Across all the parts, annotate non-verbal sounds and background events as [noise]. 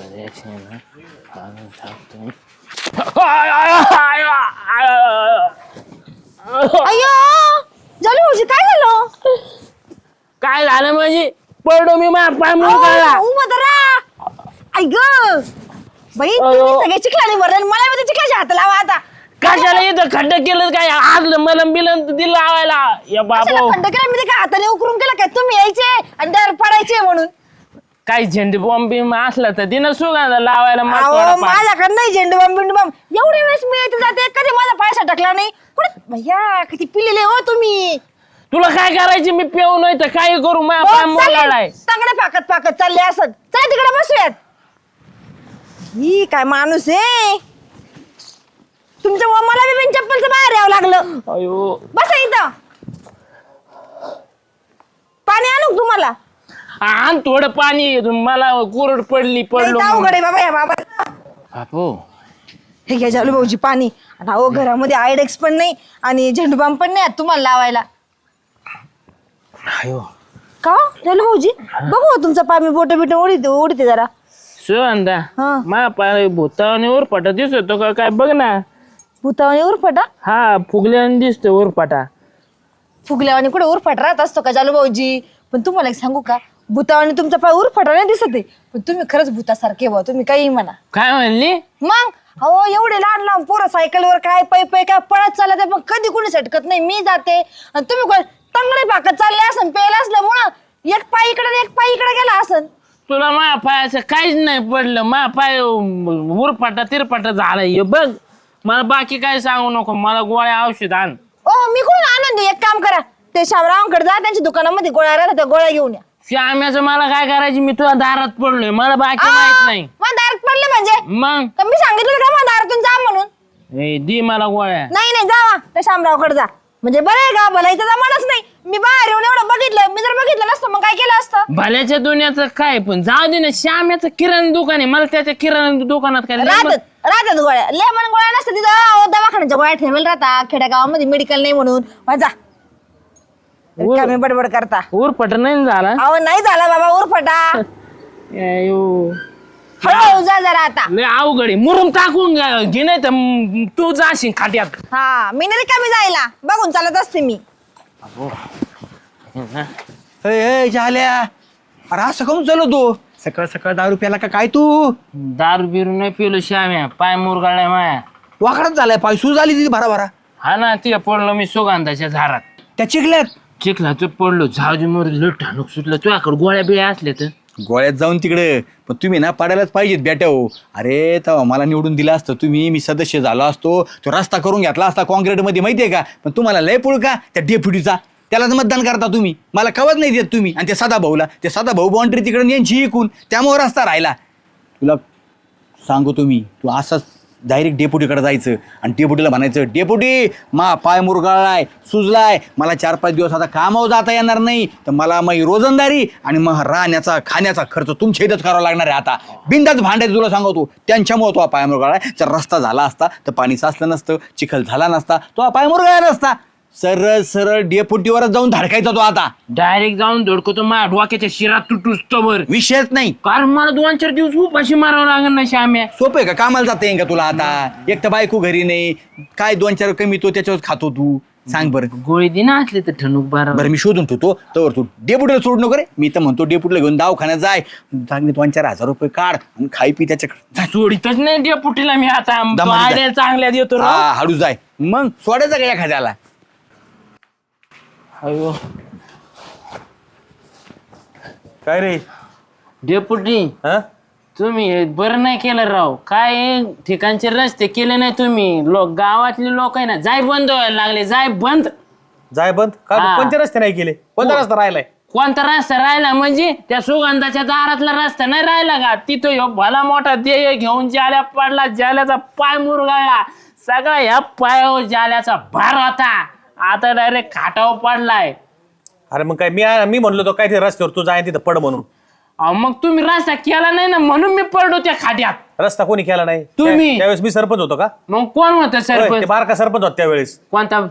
आणून टाकतो मी. अय्यो झालं भाऊजी काय झालं? काय झालं म्हणजे? पडलो मी मा पाय तर राहा. आई ग बाई अयो. तुम्ही सगळे चिखलाने भरले मला मध्ये चिखलाच्या हात लावा आता. कशाला इथं खड्ड केलं काय? आज मलम बिलम दिलं लावायला. या बाबा. खड्ड केला? मी ते काय हाताने उकरून केला काय? तुम्ही यायचे आणि त्यावर पडायचे म्हणून. काही झेंडू बॉम्ब बिम असला तर तिनं सुगंध लावायला अहो. माझ्याकडे नाही झेंडू बम बिंडू बम. एवढे वेळेस मी येते जाते कधी माझा पैसा टाकला नाही. कुठे? भैया किती पिलेले हो तुम्ही. तुला काय करायची? मी पेऊ नाही तर काय करू माझ्या पाय चांगले पाकत पाकत चालले असत. चला तिकडे बसूयात. ही काय माणूस आहे तुमच्या मला बी बिन चप्पलचं बाहेर यावं लागलं. अयो. बसा इथं. पाणी आणू का तुम्हाला? आण थोडं पाणी मला कोरड पडली पडलो लई अवघड आहे बाबा या बाबा बापू. हे घ्या जालू भाऊजी पाणी. आणि अहो घरामध्ये आयडेक्स पण नाही आणि झेंडूबाम पण नाही तुम्हाला लावायला. का हो, जालू भाऊजी बघू हो तुमचा पाणी बोट बिट ओढीते ओढीते जरा. सुगंधा हा. मा पाय भूतावाने उरपाटा दिसतो का? काय बघ ना. भूतावानी उरफटा? हा फुगल्याने दिसतो उरपाटा फुगल्यावानी कुठे उरफट राहत असतो का जालू भाऊजी? पण तुम्हाला एक सांगू का? भूतावानी तुमचा पाय उरफटा नाही दिसत आहे. पण तुम्ही खरंच भूतासारखे बा तुम्ही काही म्हणा. काय म्हणली? मग? अहो एवढे लहान लहान पोरं सायकलवर काय पै पै काय पळत चालत आहे, पण कधी कुणी सटकत नाही. मी जाते. आणि तुम्ही कोण? टंगडे पाकत चालले असन पेल असल्यामुळं एक पाय इकडे आणि एक पाय इकडे गेला असन. तुला मा पायाचं काहीच नाही पडलं. मा पाय उरपाटा तिरपाटा झाला हे बघ. मला बाकी काय सांगू नको. मला गोळ्या औषध आण. ओ मी कुठून आणून देऊ? एक काम करा. ते शामरावांकडे जा त्यांच्या दुकानामध्ये गोळ्या राहतात त्या गोळ्या घेऊन या. श्याम्याचं मला काय करायची? मी तुझ्या दारात पडलोय. मला बाकी माहीत नाही. मग दारात पडले म्हणजे? मग? तर मी सांगितलं का मग दारातून जा म्हणून? ए, दे मला गोळ्या. नाही नाही जावा. त्या शामरावकडे जा. म्हणजे बरं आहे का? भला इथं जमानच नाही. मी बाहेर येऊन एवढं बघितलं. मी जर बघितलं नसतं मग काय केलं असतं? भल्याच्या दुनियाचं काय पण? जाऊ दे ना श्याम्याचं किराणा दुकान आहे. मला त्याच्या किराणा दुकानात काय लय मग- राहतात राहतात गोळ्या. लेमन गोळ्या नसतात तिथं. अहो, दवाखान्याच्या गोळ्या ठेवेल राहता खेड्यागावामध्ये मेडिकल नाही म्हणून. वा जा. कमी बडबड करता. उरपाटा नाही ना झाला. अहो नाही झाला बाबा उरफटा [laughs] अयो. हळूहळू जा जरा आता. लय अवघड आहे. मुरुम टाकून घ्या- घे नाही तर म- तू जाशील खाट्यात हा मी नाही कमी जायला. बघून चालत असते मी. ए झाल्या अरे असं काऊन चालू तू सकाळ सकाळ दारू प्याला का काय तू? दारू बिरू नाही पिलो श्याम्या. पाय मुरगाळलाय माया. वाकडाच झालाय पाय सूज आली तिथे भरा भरा हा ना ते पडलो मी सुगंधाच्या झाडात. त्या चिखल्यात? चिखलाचं पडलो झावजी मोर ठाणूक सुटलं. तुझ्याकडे गोळ्या बिळ्या असल्या तर? गोळ्यात जाऊन तिकडे. पण तुम्ही ना पडायलाच पाहिजेत बेट्या हो. अरे तेव्हा मला निवडून दिला असतं. तुम्ही मी सदस्य झालो असतो. तो रस्ता करून घेतला असता काँक्रीटमध्ये माहिती आहे का? पण तुम्हाला लय पुळ का? त्या डेप्युटीचा. त्यालाच मतदान करता तुम्ही. मला कवच नाही देत तुम्ही. आणि ते सदा भाऊला ते सदा भाऊ बाउंड्री तिकडे यांची इकून. त्यामुळे रस्ता राहिला. तुला सांगू तुम्ही तू असंच डायरेक्ट डेपुटीकडे जायचं आणि डेपुटीला म्हणायचं डेपुटी मा पाय मुरगाळलाय सुजलाय मला चार पाच दिवस आता कामावर जाता येणार नाही तर मला मग रोजंदारी आणि मग राहण्याचा खाण्याचा खर्च तुमच्या इथंच करावा लागणार आहे आता. बिंदाच भांडायचं तुला सांगतो त्यांच्यामुळे तो पाय मुरगाळाय जर रस्ता झाला असता तर पाणी साचलं नसतं चिखल झाला नसता तो पाय मुरगाळा नसता. सरळ सरळ डेपुटीवरच जाऊन धडकायचा तो आता. डायरेक्ट जाऊन धडकतो माझ्या डोक्याच्या शिरात तुटूस तोवर विषयच नाही. कारण मला दोन चार दिवस उपाशी मारावं लागेल ना श्याम्या. सोपं का? कामाला जाता येईन का तुला आता? एक तर बायको घरी नाही. काय दोन चार कमी तो त्याच्यावर खातो तू. सांग बरं. गोळी दे ना असली तर ठणूक बारा. बरं मी शोधून ठेवतो. तर तू डेपुटीला सोड नको रे. मी तर म्हणतो डेपुटीला घेऊन दवाखान्यात जाय. चांगले दोन चार हजार रुपये काढ आणि खाई पी त्याच्याकडे. सोडितच नाही डेपुटीला मी आता. चांगल्या देतो राव. हा हळू जाय. मग सोडायचं का एखाद्याला? अयो. काय रे? डेपुटी हा? तुम्ही हे बरं नाही केलं राव. काय ठिकाणचे रस्ते केले नाही तुम्ही? लोक गावातले लोक आहे ना जाय बंद व्हायला लागले जाय बंद. जाय बंद? का हा. कोणते रस्ते नाही केले? कोणता रस्ता राहिलाय? कोणता रस्ता राहिला म्हणजे त्या सुगंधाच्या दारातला रस्ता नाही राहिला का? तिथं ह्यो भला मोठा देय घेऊन जाल्या पडला जाल्याचा पाय मुरगाळला सगळा ह्या पायावर जाल्याचा भार होता. आता डायरेक्ट खाटावर पडलाय. अरे मग काय मी मी म्हणलो तो काय ते रस्त्यावर तू जाय तिथं पड म्हणून. अहो मग तुम्ही रस्ता केला नाही ना म्हणून मी पडलो त्या खाट्यात. रस्ता कोणी केला नाही? तुम्ही. त्या- त्यावेळेस मी सरपंच होतो का? मग कोण होतं होय, ते सरपंच? बारका सरपंच होता त्यावेळेस. कोणता?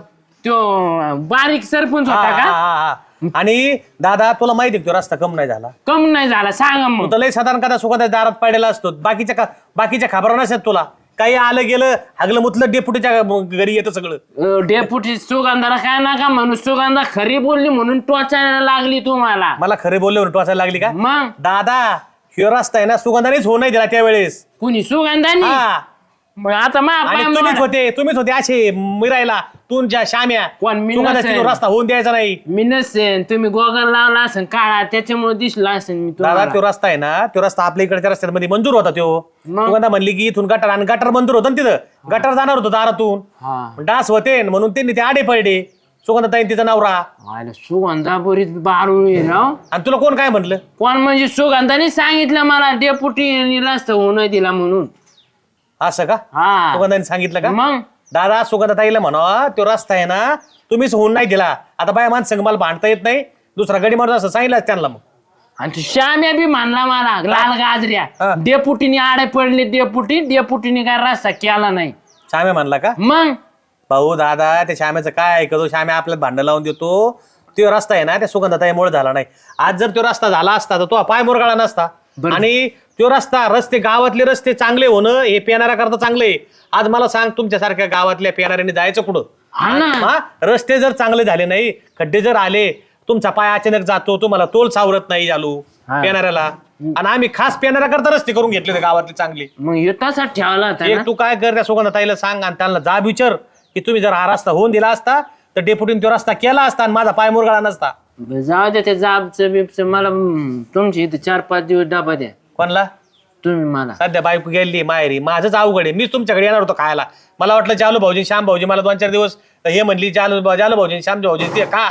तो बारीक सरपंच हा, होता हा, का? हा, हा. आणि दादा तुला माहिती तो रस्ता कम नाही झाला? कम नाही झाला सांगा मग. तर लय साधारण कदा सुखात दारात पडलेला असतो. बाकीच्या का बाकीच्या खबरा नसतात तुला. काही आलं गेलं हागलं मुतलं डेपुटीच्या घरी येतं सगळं. डेपुटी सुगंधाला काय नका म्हणून सुगंधा खरी बोलली म्हणून टोचायला लागली तुम्हाला. मला खरे बोलले म्हणून टोचायला लागली का? मग? दादा ह्यो रस्ता आहे ना सुगंधानेच होऊ नाही दिला त्यावेळेस. कुणी? सुगंधानी? हा. मग आता मा आणि तुम्हीच. होते तुम्हीच होते असे मिरायला तुमच्या शाम्या कोण मी रस्ता होऊन द्यायचा नाही. मी नसेन तुम्ही गोगल लावला असेल काळा त्याच्यामुळे दिसला असेल मी दादा तुम्हाला तो रस्ता आहे ना तो रस्ता आपल्या इकडच्या रस्त्यांमध्ये मंजूर होता तो. मग? सुगंधा म्हणली की इथून गटर आणि गटर मंजूर होतं ना तिथं. गटर जाणार होतं दारातून. हा. डास होते न म्हणून त्यांनी ते आडे पडले. सुगंधा ताईन तिचा नवरा. आयला सुगंधा बरीच बारुळी राव आणि तुला कोण काय म्हटलं? कोण म्हणजे सुगंधाने सांगितलं मला डेपुटी रस्ता होऊ नाही दिला म्हणून. असं का? हा. सुगंधाने सांगितलं का? मग? दादा सुगंधा ताईला म्हणा तो रस्ता आहे ना तुम्हीच होऊन नाही दिला. आता बाय माणसं मला भांडता येत नाही. दुसरा गडी मारून असं सांगितलं त्यांना मग. आणि तो श्याम्या बी म्हणला मला लाल हा. गाजऱ्या डेपुटीने आडे पडले डेपुटी डेपुटीने काय रस्ता केला नाही. श्याम्या म्हणला का? मग? भाऊ दादा त्या श्याम्याचं काय ऐकतो श्याम्या आपल्याला भांडण लावून देतो. तो रस्ता आहे ना त्या सुगंधाताईमुळे झाला नाही. आज जर तो रस्ता झाला असता तर तो पाय मोरगाळा नसता. बरं. आणि तो रस्ता रस्ते गावातले रस्ते चांगले होणं हे पेणाऱ्या करता चांगले आहे. आज मला सांग तुमच्यासारख्या गावातल्या पेणाऱ्याने जायचं कुठं? हा ना. हा? रस्ते जर चांगले झाले नाही खड्डे जर आले तुमचा पाय अचानक जातो तुम्हाला तोल सावरत नाही चालू हा. पेणाऱ्याला. आणि आम्ही खास पेणाऱ्या करता रस्ते करून घेतले होते गावातले चांगले. मग ठेवला होता ना? एक तू काय कर त्या सुगंधाताईला सांग आणि त्यांना जा विचार की तुम्ही जर हा रस्ता होऊन दिला असता तर डेप्युटीने तो रस्ता केला असता आणि माझा पाय मुरगाळा नसता. बरं, जाऊ दे ते जाबचं बिबचं मला हम्म, तुमच्या इथे चार पाच दिवस डबा द्या. कोणला? तुम्ही मला. सध्या बायको गेली माहेरी. माझंच अवघड आहे. मीच तुमच्याकडे येणार होतो खायला. मला वाटलं जालू भाऊजी श्याम भाऊजी मला दोन चार दिवस. हे म्हणली जालू जालू भाऊजी श्याम भाऊजी ते का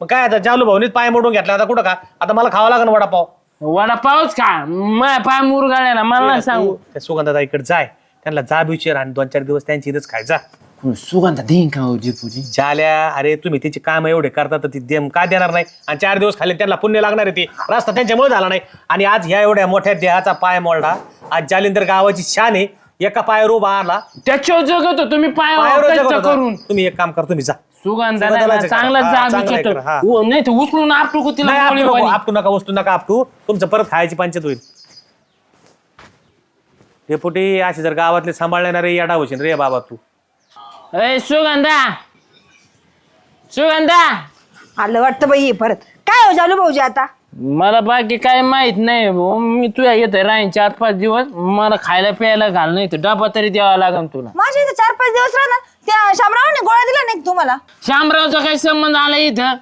मग काय आता जालू भाऊनीच पाय मोडून घेतला. आता कुठं का आता मला खावा लागेल वडापाव. वडापावच का माय पाय मुरगाळ्याला मला नाही सांगू. तू त्या सुगंधाताईकडे जाय. त्यांना जा विचार आणि दोन चार दिवस त्यांची इथंच खायचा कोण सुगंधा देईन का हो पूजी झाल्या. अरे तुम्ही त्याची काम एवढे करता तर ती देम का देणार नाही? आणि चार दिवस खाली त्यांना पुण्य लागणार आहे ते. रस्ता त्यांच्यामुळे झाला नाही. आणि आज ह्या एवढ्या मोठ्या देहाचा पाय मोडला. आज जालिंदर गावाची शान आहे. एका पायावर उभा आला त्याच्यावर जगतो तुम्ही पाय पायावर जगत कष्ट होता. करून. तुम्ही एक काम कर तुम्ही जा. सुगंधाला सुगंधाला जगा. चांगला हा, जाब चांगलं आहे विचारतो. कर, हा. उ- नाही तर उचलून आपटू नाही तिला आपटू नको गोळीवाली. आपटू नका वस्तू नका आपटू. तुमचं परत खायची पंचायत होईल. [laughs] डेपुटी असे जर गावातले सांभाळणारे याडा होशील रे बाबा तू. ए सुगंधा. सुगंधा. आलं वाटतं बाई हे परत. काय हो झालं भाऊजी आता? मला बाकी काय माहीत नाही भाऊ. मी तुझ्या येते राहीन चार पाच दिवस. मला खायला प्यायला घाल नाही तर डबा तरी द्यावा लागेल तुला. माझ्या इथे चार पाच दिवस राहणार? त्या शामरावने गोळ्या दिल्या नाही का तुम्हाला? शामरावचा काही संबंध आला इथं?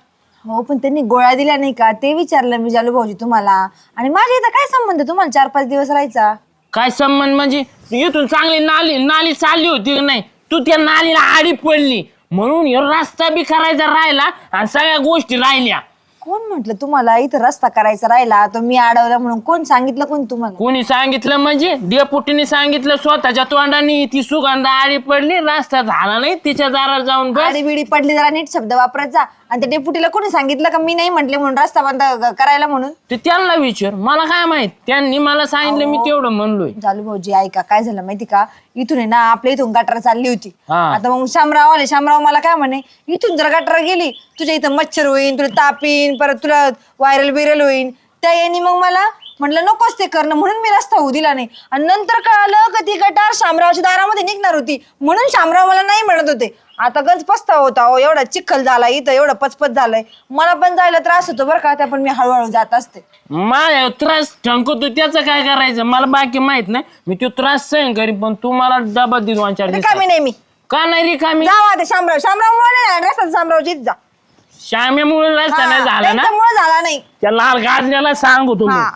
हो पण त्यांनी गोळ्या दिल्या नाही का? ते विचारलं मी जालू भाऊजी तुम्हाला. आणि माझ्या इथं काय संबंध तुम्हाला चार पाच दिवस राहायचा? काय संबंध म्हणजे? इथून चांगली नाली नाली चालली होती का नाही? तू त्या नालीला आडी पडली. म्हणून ह्यो रस्ता बी करायचा राहिला आणि सगळ्या गोष्टी राहिल्या. कोण म्हटलं तुम्हाला? इथं रस्ता करायचा राहिला तो मी अडवला म्हणून कोण सांगितलं कोण तुम्हाला? कोणी सांगितलं म्हणजे? डेपुटीने सांगितलं स्वतःच्या तोंडाने ती सुगंधा आडी पडली रस्ता झाला नाही तिच्या दारात जाऊन बस. बिडी पडली जरा नीट शब्द वापरत जा. आणि त्या डेपुटीला कोणी सांगितलं का? मी नाही म्हटले म्हणून रस्ता बंद क- करायला म्हणून. ते त्यांना विचार. मला काय माहीत? त्यांनी मला सांगितलं मी तेवढं म्हणलोय. चालू भाऊजी ऐका काय झालं माहिती का? इथून आहे ना आपल्या इथून गटार चालली होती. हा. आता मग शामराव आले. शामराव मला काय म्हणे? इथून जर गटार गेली तुझ्या इथं मच्छर होईन तुला ताप येईन परत तुला व्हायरल बिरल होईन. त्या याने मग मला म्हटलं नकोच ते करणं म्हणून मी रस्ता होऊ दिला नाही. आणि नंतर कळालं का ती गटार शामरावच्या दारामध्ये निघणार होती. म्हणून शामराव मला नाही म्हणत होते. आता गंज पस्ताव होता हो एवढा चिखल झाला इथं एवढं पचपच झालंय. मला पण जायला त्रास होतो बरं का त्या पण मी हळूहळू जात असते. माझ्या त्रास ठंकतो त्याचं काय करायचं? मला बाकी माहीत नाही. मी तो त्रास सहन करीन पण तू मला डबा दे दोन चार रिकामी नाही मी. का नाही रिकामी? जावा ते शामराव. शामराव म्हणून रस्ता शामरावचीच जा श्यामेमुळे रस्ता नाही झाला ना? त्यांच्यामुळे झाला नाही. त्या लाल गाजल्याला सांगू तुम्ही. हा.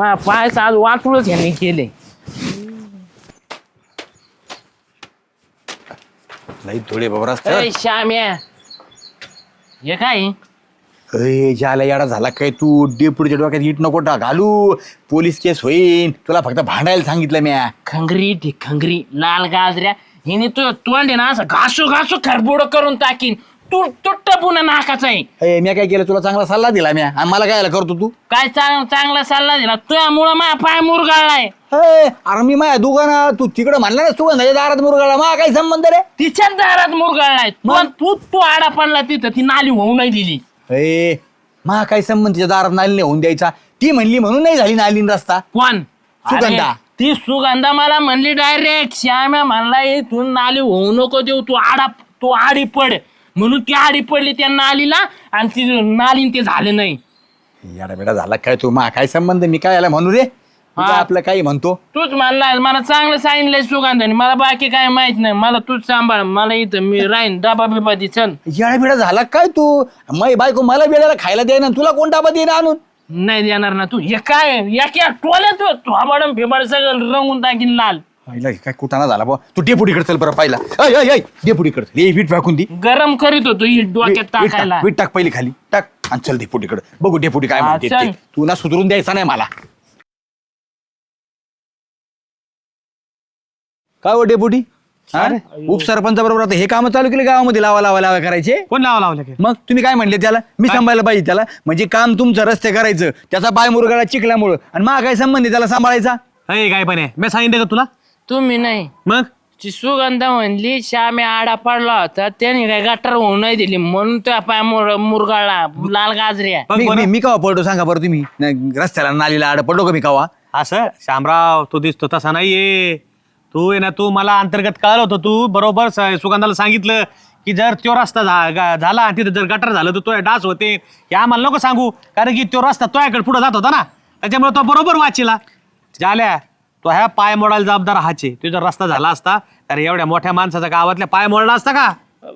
माझ्या पायाचं आज वाटूळच यांनी केले. थोडे बाबा रस्ता अय श्याम्या. हे काय? अय ज्याला याडा झाला काय तू? डेपुडच्या डोक्यात इट नको टा घालू पोलीस केस होईन. तुला फक्त भांडायला सांगितलं म्या. खंगरी ती खंगरी लाल गाजऱ्या. हिने तू तोंड आहे ना असं घासू घासू खरबोड करून टाकीन. तू तुट्ट पुन्हा नाकाचा आहे. म्या काय केलं? तुला चांगला सल्ला दिला आणि मला काय करतो तू? काय चांग चांगला सल्ला दिला? तुझ्यामुळं माझा पाय मुरगाळलाय अरे मी माझ्या दुकानात तू तिकडे म्हणला ना सुगंधाच्या दारात मुरगाळा मा काय संबंध रे? तिच्याच दारात मुरगाळलाय तू तू तू आडा पडला तिथं. ती नाली होऊ नाही दिली. ए मा काय संबंध तिच्या दारात नाली नेऊन द्यायचा. ती म्हणली म्हणून नाही झाली नाली न रस्ता. कोण? सुगंधा. अरे, ती सुगंधा मला म्हणली डायरेक्ट श्याम्या म्हणला इथून नाली होऊ नको देऊ. तू आडा तू आडी पड. म्हणून ती आडी पडली त्या नालीला आणि ती नाली ते झाले नाही. याडा बेडा झाला काय तू? मा काय संबंध? मी काय याला म्हणू रे? तू काय हा. आपलं काही म्हणतो. तूच म्हणला मला चांगलं सांगितलंय सुगंधाने. मला बाकी काय माहीत नाही. मला तूच सांभाळ. मला इथं मी राहीन. डबा बिबा दे चल. याडा बेडा झाला काय तू? मै बायको मला बेड्याला खायला दे ना तुला कोण डाबा दे ना आणून? नाही देणार ना तू. हे काय? या टोल्या तू. थोबाडम फिबाड सगळं रंगून टाकीन लाल. पाहिला हे काय कुटाणा झाला बा तू डेपुटीकडे चल बरं पाहिला. अय अय अय डेपुटीकडे चल. हे वीट फेकून दी. गरम करीत होतो ही डोक्यात वीट टाक, टाकायला. वीट टाक पहिली खाली. टाक. आणि चल डेपुटीकडे बघू डेपुटी काय हा, म्हणते. ते. ना सुधरून द्यायचा नाही मला. काय हो डेपुटी? हा? उपसरपंच बरोबर आता हे काम चालू केले गावामध्ये लावा लावा लावा करायचे? कोण लावा लावलं की? मग तुम्ही काय म्हणले त्याला? मी सांभाळलं पाहिजे त्याला. म्हणजे काम तुमचं रस्ते करायचं. त्याचा पाय मुरगाळा चिकल्यामुळं आणि मा काय संबंध आहे त्याला सांभाळायचा? अय काय पण आहे. मी सांगितलं का तुला? तुम्ही नाही. मग? ती सुगंधा म्हणली श्यामे आडा पडला होता त्याने काय गटर होऊ नाही दिली. म्हणून त्या पाय मुर- मुरगाळला लाल गाजऱ्या बघ मी- बरं. मी मी कवा पडतो सांगा बरं तुम्ही. नाही, रस्त्याला नालीला आड पडलो का मी कवा असं शामराव तू दिसतो तसा नाहीये. तू आहे ना तू मला अंतर्गत कळलं होतं तू बरोबर स- सुगंधाला सांगितलं की जर तो रस्ता झा- गा- झाला आणि तिथे जर गटर झालं तर तो डास होते. हे आम्हाला नको सांगू कारण की तो रस्ता तोयाकडे पुढे जात होता ना. त्याच्यामुळे तो बरोबर वाचिला. झाल्या. तो ह्या पाय मोडायला जबाबदार हाचे. तो जर रस्ता झाला असता तर एवढ्या मोठ्या माणसाचा गावातल्या पाय मोडला असता का?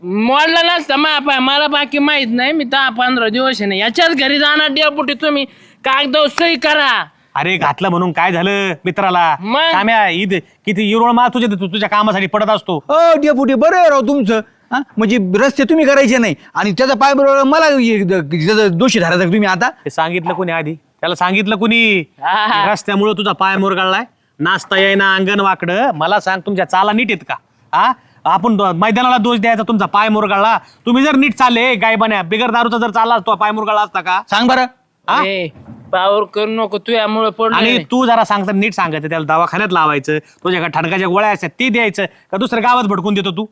मोडला नसता मा पाय मला बाकी माहीत नाही मी दहा पंधरा दिवस आहे ना याच्याच घरी जाणार डेपुटी तुम्ही. कागद सही करा. अरे घातलं म्हणून काय झालं मित्राला? मग? काम्या ईद किती युरोळ मा तुझ्या तू तुझ्या कामासाठी पडत असतो. अ डेपुटी बरं आहे राव तुमचं. हा? म्हणजे रस्ते तुम्ही करायचे नाही. आणि त्याचा पाय बरोबर मला हे द- त्याचं दोषी धरायचा तुम्ही आता? हे सांगितलं कोणी आधी? त्याला सांगितलं कोणी? हा. रस्त्यामुळे तुझा पाय मुरगाळलाय? नाचता येईना अंगण वाकडं. मला सांग तुमच्या चाला नीट आहेत का? हा? आपण दो- मैदानाला दोष द्यायचा तुमचा पाय मुरगाळला. तुम्ही जर नीट चालले गाय बन्या बिगर दारूचा जर चालला तो पाय मुरगाळला असता का? सांग बरं. हा? ए, पावर करू नको तुझ्यामुळे पडलो आणि तू जरा सांगता नीट सांगायचं त्याला दवाखान्यात लावायचं तुझ्याकडे ठणकाच्या गोळ्या असतात ते द्यायचं का दुसऱ्या गावात भडकून देतो तू?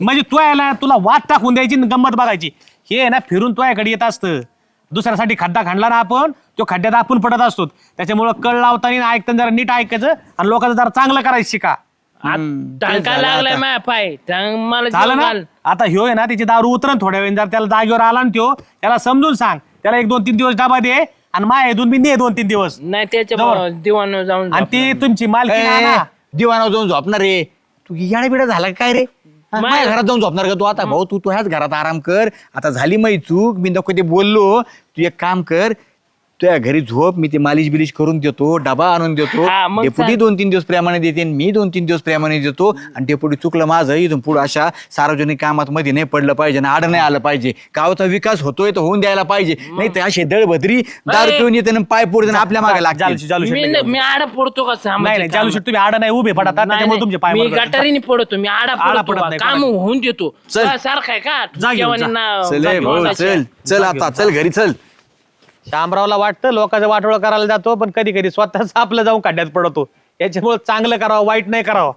म्हणजे तू यायला तुला वाट टाकून द्यायची आणि गंमत बघायची. हे ना फिरून तुझ्याकडे येत असतं. दुसऱ्यासाठी खड्डा खणला ना आपण तो खड्ड्यात आपण पडत असतो. त्याच्यामुळं कळ लावताना ऐकताना जरा नीट ऐकायचं आणि लोकांचं जरा चांगलं करायचं शिका. टाका लागलाय माझ्या पाय. टांग मला झालं जीव ना? घाल. आता ह्यो आहे ना त्याची दारू उतरण थोड्या वेळ जर त्याला जागेवर आला ना त्यो त्याला समजून सांग. त्याला एक दोन तीन दिवस डबा दे आणि माय दोन मी दे दोन तीन दिवस. नाही त्याच्या. दिवाण जाऊन आणि ती तुमची मालकी ए, दिवाणावर जाऊन झोपणार रे तू याडा बिडा झाला काय रे? हा, माय- माझ्या घरात जाऊन झोपणार का तू? आता भाऊ तू तू ह्याच घरात आराम कर. आता झाली माही चूक. मी नको ते बोललो. तू एक काम कर. तुझ्या घरी झोप मी ते मालिश बिलिश करून देतो डबा आणून देतो. हा, मग डेपुटी. दोन तीन दिवस प्रेमाने देते आणि मी दोन तीन दिवस प्रेमाने देतो. आणि डेपुटी चुकलं माझं इथून पुढे अशा सार्वजनिक कामात मध्ये नाही पडलं पाहिजे आणि आड नाही आलं पाहिजे. गावाचा विकास होतोय तर होऊन द्यायला पाहिजे. नाही तर असे दळभद्री दारू पिऊन येते आणि पाय पोडते आणि आपल्या मागे लागतात जालू जालू मी शेट न- मी आडा पडतो का नाही नाही सामाजिक जालू शेट तुम्ही आडा नाही उभे पडतात नाही, त्याच्यामुळे तुमचे पाय मी. गटारीने पडतो. मी आडा आडा पडतो? नाही, काम होऊन देतो. चल. सारखं आहे का? जा घेऊन जा. जेवणांना चल ए भाऊ जेवणाच्या. चल चल आता चल घरी चल. शामरावला वाटतं लोकांचं वाटोळ करायला जातो पण कधी कधी स्वतःच आपलं जाऊन काढण्यात पडतो. याच्यामुळे चांगलं करावं वाईट नाही करावं.